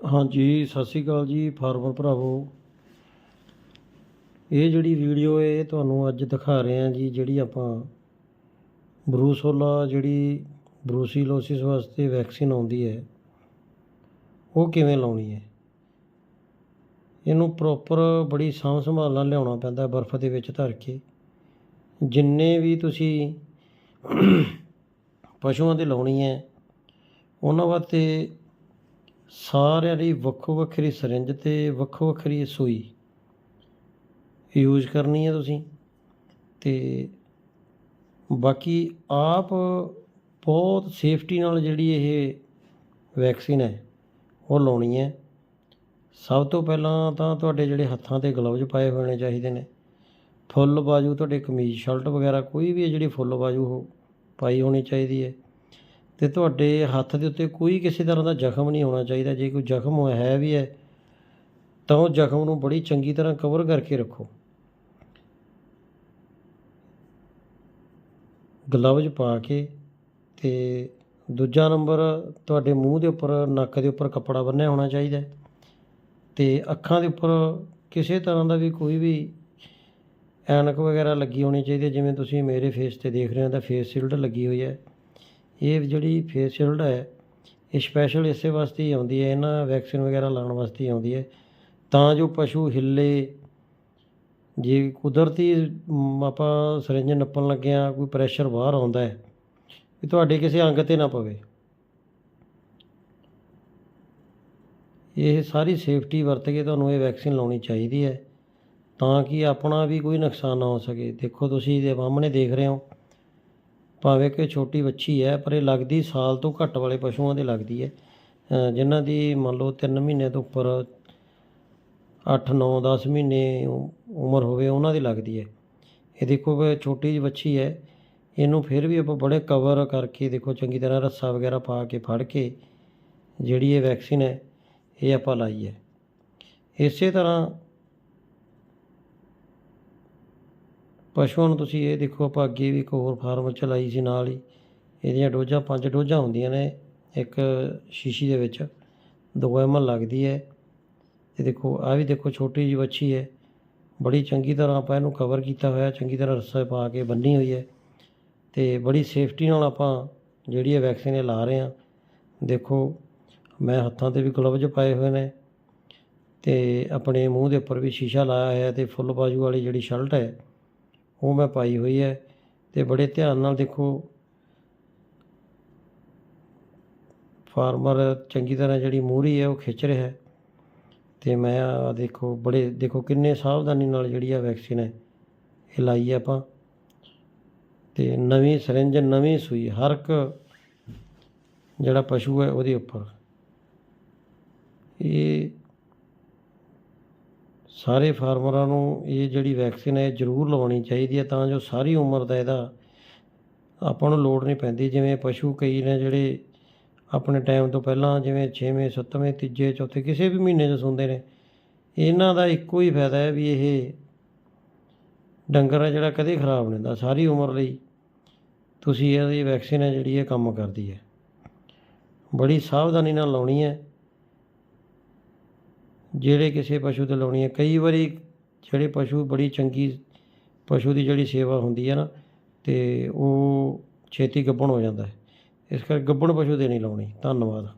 ਹਾਂਜੀ, ਸਤਿ ਸ਼੍ਰੀ ਅਕਾਲ ਜੀ, ਫਾਰਮਰ ਭਰਾਵੋ। ਇਹ ਜਿਹੜੀ ਵੀਡੀਓ ਹੈ, ਇਹ ਤੁਹਾਨੂੰ ਅੱਜ ਦਿਖਾ ਰਹੇ ਹਾਂ ਜੀ, ਜਿਹੜੀ ਆਪਾਂ ਬਰੂਸੋਲਾ, ਜਿਹੜੀ ਬਰੂਸੀਲੋਸਿਸ ਵਾਸਤੇ ਵੈਕਸੀਨ ਆਉਂਦੀ ਹੈ, ਉਹ ਕਿਵੇਂ ਲਾਉਣੀ ਹੈ? ਇਹਨੂੰ ਪ੍ਰੋਪਰ ਬੜੀ ਸਾਂਭ ਸੰਭਾਲ ਨਾਲ ਲਿਆਉਣਾ ਪੈਂਦਾ ਬਰਫ਼ ਦੇ ਵਿੱਚ ਧਰ ਕੇ। ਜਿੰਨੇ ਵੀ ਤੁਸੀਂ ਪਸ਼ੂਆਂ ਦੇ ਲਾਉਣੀ ਹੈ, ਉਹਨਾਂ ਵਾਸਤੇ ਸਾਰਿਆਂ ਲਈ ਵੱਖੋ ਵੱਖਰੀ ਸਰਿੰਜ ਤੇ ਵੱਖੋ ਵੱਖਰੀ ਸੂਈ ਯੂਜ਼ ਕਰਨੀ ਹੈ ਤੁਸੀਂ। ਤੇ ਬਾਕੀ ਆਪ ਬਹੁਤ ਸੇਫਟੀ ਨਾਲ ਜਿਹੜੀ ਇਹ ਵੈਕਸੀਨ ਹੈ, ਉਹ ਲਾਉਣੀ ਹੈ। ਸਭ ਤੋਂ ਪਹਿਲਾਂ ਤਾਂ ਤੁਹਾਡੇ ਜਿਹੜੇ ਹੱਥਾਂ ਤੇ ਗਲਵਜ਼ ਪਾਏ ਹੋਣੇ ਚਾਹੀਦੇ ਨੇ। ਫੁੱਲ ਬਾਜੂ ਤੁਹਾਡੇ ਕਮੀਜ਼ ਸ਼ਰਟ ਵਗੈਰਾ ਕੋਈ ਵੀ ਹੈ ਜਿਹੜੀ ਫੁੱਲ ਬਾਜੂ ਉਹ ਪਾਈ ਹੋਣੀ ਚਾਹੀਦੀ ਹੈ। ਤੇ ਤੁਹਾਡੇ ਹੱਥ ਦੇ ਉੱਤੇ ਕੋਈ ਕਿਸੇ ਤਰ੍ਹਾਂ ਦਾ ਜ਼ਖਮ ਨਹੀਂ ਹੋਣਾ ਚਾਹੀਦਾ। ਜੇ ਕੋਈ ਜ਼ਖਮ ਹੈ ਵੀ ਹੈ, ਤਾਂ ਉਹ ਜ਼ਖਮ ਨੂੰ ਬੜੀ ਚੰਗੀ ਤਰ੍ਹਾਂ ਕਵਰ ਕਰਕੇ ਰੱਖੋ। ਗਲਵਜ਼ ਪਾ ਕੇ ਤੇ ਦੂਜਾ ਨੰਬਰ, ਤੁਹਾਡੇ ਮੂੰਹ ਦੇ ਉੱਪਰ, ਨੱਕ ਦੇ ਉੱਪਰ ਕੱਪੜਾ ਬੰਨ੍ਹਿਆ ਹੋਣਾ ਚਾਹੀਦਾ ਹੈ ਤੇ ਅੱਖਾਂ ਦੇ ਉੱਪਰ ਕਿਸੇ ਤਰ੍ਹਾਂ ਦਾ ਵੀ ਕੋਈ ਵੀ ਐਨਕ ਵਗੈਰਾ ਲੱਗੀ ਹੋਣੀ ਚਾਹੀਦੀ ਹੈ। ਜਿਵੇਂ ਤੁਸੀਂ ਮੇਰੇ ਫੇਸ ਤੇ ਦੇਖ ਰਹੇ ਹੋ, ਤਾਂ ਫੇਸ ਸ਼ੀਲਡ ਲੱਗੀ ਹੋਈ ਹੈ। ਇਹ ਜਿਹੜੀ ਫੇਸ ਸ਼ੀਲਡ ਹੈ, ਇਹ ਸਪੈਸ਼ਲ ਇਸੇ ਵਾਸਤੇ ਹੀ ਆਉਂਦੀ ਹੈ, ਇਹਨਾਂ ਵੈਕਸੀਨ ਵਗੈਰਾ ਲਾਉਣ ਵਾਸਤੇ ਹੀ ਆਉਂਦੀ ਹੈ। ਤਾਂ ਜੋ ਪਸ਼ੂ ਹਿੱਲੇ, ਜੇ ਕੁਦਰਤੀ ਆਪਾਂ ਸਰਿੰਜ ਨੱਪਣ ਲੱਗਿਆਂ ਕੋਈ ਪ੍ਰੈਸ਼ਰ ਬਾਹਰ ਆਉਂਦਾ ਹੈ, ਵੀ ਤੁਹਾਡੇ ਕਿਸੇ ਅੰਗ ਤੇ ਨਾ ਪਵੇ। ਇਹ ਸਾਰੀ ਸੇਫਟੀ ਵਰਤ ਕੇ ਤੁਹਾਨੂੰ ਇਹ ਵੈਕਸੀਨ ਲਾਉਣੀ ਚਾਹੀਦੀ ਹੈ, ਤਾਂ ਕਿ ਆਪਣਾ ਵੀ ਕੋਈ ਨੁਕਸਾਨ ਨਾ ਹੋ ਸਕੇ। ਦੇਖੋ ਤੁਸੀਂ ਇਹਦੇ ਸਾਹਮਣੇ ਦੇਖ ਰਹੇ ਹੋ। ਭਾਵੇਂ ਕਿ ਛੋਟੀ ਵੱਛੀ ਹੈ ਪਰ ਇਹ ਲੱਗਦੀ ਸਾਲ ਤੋਂ ਘੱਟ ਵਾਲੇ ਪਸ਼ੂਆਂ ਦੇ ਲੱਗਦੀ ਹੈ। ਅ, ਜਿਨ੍ਹਾਂ ਦੀ ਮੰਨ ਲਓ 3 ਮਹੀਨੇ ਤੋਂ ਉੱਪਰ 8 9 10 ਮਹੀਨੇ ਉਮਰ ਹੋਵੇ ਉਹਨਾਂ ਦੀ ਲੱਗਦੀ ਹੈ। ਇਹ ਦੇਖੋ ਵੀ ਛੋਟੀ ਜਿਹੀ ਵੱਛੀ ਹੈ ਇਹਨੂੰ ਫਿਰ ਵੀ ਆਪਾਂ ਬੜੇ ਕਵਰ ਕਰਕੇ ਦੇਖੋ ਚੰਗੀ ਤਰ੍ਹਾਂ ਰੱਸਾ ਵਗੈਰਾ ਪਾ ਕੇ ਫੜ ਕੇ ਜਿਹੜੀ ਇਹ ਵੈਕਸੀਨ ਹੈ ਇਹ ਆਪਾਂ ਲਾਈ ਹੈ। ਇਸੇ ਤਰ੍ਹਾਂ ਪਸ਼ੂਆਂ ਨੂੰ ਤੁਸੀਂ ਇਹ ਦੇਖੋ, ਆਪਾਂ ਅੱਗੇ ਵੀ ਇੱਕ ਹੋਰ ਫਾਰਮ ਚਲਾਈ ਸੀ ਨਾਲ ਹੀ। ਇਹਦੀਆਂ ਡੋਜ਼ਾਂ, ਪੰਜ ਡੋਜ਼ਾਂ ਹੁੰਦੀਆਂ ਨੇ ਇੱਕ ਸ਼ੀਸ਼ੀ ਦੇ ਵਿੱਚ। 2 ml ਲੱਗਦੀ ਹੈ। ਤੇ ਦੇਖੋ ਆ ਵੀ ਦੇਖੋ, ਛੋਟੀ ਜਿਹੀ ਵੱਛੀ ਹੈ। ਬੜੀ ਚੰਗੀ ਤਰ੍ਹਾਂ ਆਪਾਂ ਇਹਨੂੰ ਕਵਰ ਕੀਤਾ ਹੋਇਆ, ਚੰਗੀ ਤਰ੍ਹਾਂ ਰੱਸਾ ਪਾ ਕੇ ਬੰਨੀ ਹੋਈ ਹੈ। ਤੇ ਬੜੀ ਸੇਫਟੀ ਨਾਲ ਆਪਾਂ ਜਿਹੜੀ ਇਹ ਵੈਕਸੀਨ ਇਹ ਲਾ ਰਹੇ ਹਾਂ। ਦੇਖੋ, ਮੈਂ ਹੱਥਾਂ ਤੇ ਵੀ ਗਲਵਜ਼ ਪਾਏ ਹੋਏ ਨੇ ਤੇ ਆਪਣੇ ਮੂੰਹ ਦੇ ਉੱਪਰ ਵੀ ਸ਼ੀਸ਼ਾ ਲਾਇਆ ਹੋਇਆ ਤੇ ਫੁੱਲ ਬਾਜੂ ਵਾਲੀ ਜਿਹੜੀ ਸ਼ਰਟ ਹੈ ਉਹ ਮੈਂ ਪਾਈ ਹੋਈ ਹੈ ਤੇ ਬੜੇ ਧਿਆਨ ਨਾਲ ਦੇਖੋ। ਫਾਰਮਰ ਚੰਗੀ ਤਰ੍ਹਾਂ ਜਿਹੜੀ ਮੂਹਰੀ ਹੈ, ਉਹ ਖਿੱਚ ਰਿਹਾ ਹੈ। ਤੇ ਮੈਂ ਆ ਦੇਖੋ, ਬੜੇ ਦੇਖੋ ਕਿੰਨੇ ਸਾਵਧਾਨੀ ਨਾਲ ਜਿਹੜੀ ਆ ਵੈਕਸੀਨ ਹੈ, ਇਹ ਲਾਈ ਹੈ ਆਪਾਂ। ਤੇ ਨਵੀਂ ਸਿਰਿੰਜ ਨਵੀਂ ਸੂਈ, ਹਰ ਇੱਕ ਜਿਹੜਾ ਪਸ਼ੂ ਹੈ ਉਹਦੇ ਉੱਪਰ। ਇਹ ਸਾਰੇ ਫਾਰਮਰਾਂ ਨੂੰ ਇਹ ਜਿਹੜੀ ਵੈਕਸੀਨ ਹੈ ਜ਼ਰੂਰ ਲਵਾਉਣੀ ਚਾਹੀਦੀ ਹੈ ਤਾਂ ਜੋ ਸਾਰੀ ਉਮਰ ਦਾ ਇਹਦਾ ਆਪਾਂ ਨੂੰ ਲੋੜ ਨਹੀਂ ਪੈਂਦੀ। ਜਿਵੇਂ ਪਸ਼ੂ ਕਈ ਨੇ ਜਿਹੜੇ ਆਪਣੇ ਟਾਈਮ ਤੋਂ ਪਹਿਲਾਂ ਜਿਵੇਂ 6ਵੇਂ 7ਵੇਂ ਤੀਜੇ, ਚੌਥੇ ਕਿਸੇ ਵੀ ਮਹੀਨੇ 'ਚ ਸੁੰਦੇ ਨੇ, ਇਹਨਾਂ ਦਾ ਇੱਕੋ ਹੀ ਫਾਇਦਾ ਹੈ ਵੀ ਇਹ ਡੰਗਰ ਹੈ ਜਿਹੜਾ ਕਦੇ ਖਰਾਬ ਨਹੀਂ ਹੁੰਦਾ, ਸਾਰੀ ਉਮਰ ਲਈ ਤੁਸੀਂ ਇਹਦੀ ਵੈਕਸੀਨ ਹੈ ਜਿਹੜੀ ਇਹ ਕੰਮ ਕਰਦੀ ਹੈ। ਬੜੀ ਸਾਵਧਾਨੀ ਨਾਲ ਲਾਉਣੀ ਹੈ। ਜਿਹੜੇ ਕਿਸੇ ਪਸ਼ੂ ਤੇ ਲਾਉਣੀ ਹੈ। ਕਈ ਵਾਰੀ ਜਿਹੜੇ ਪਸ਼ੂ ਬੜੀ ਚੰਗੀ ਪਸ਼ੂ ਦੀ ਜਿਹੜੀ ਸੇਵਾ ਹੁੰਦੀ ਹੈ ਨਾ, ਤੇ ਉਹ ਛੇਤੀ ਗੱਭਣ ਹੋ ਜਾਂਦਾ ਹੈ। ਇਸ ਕਰਕੇ ਗੱਭਣ ਪਸ਼ੂ ਤੇ ਨਹੀਂ ਲਾਉਣੀ। ਧੰਨਵਾਦ।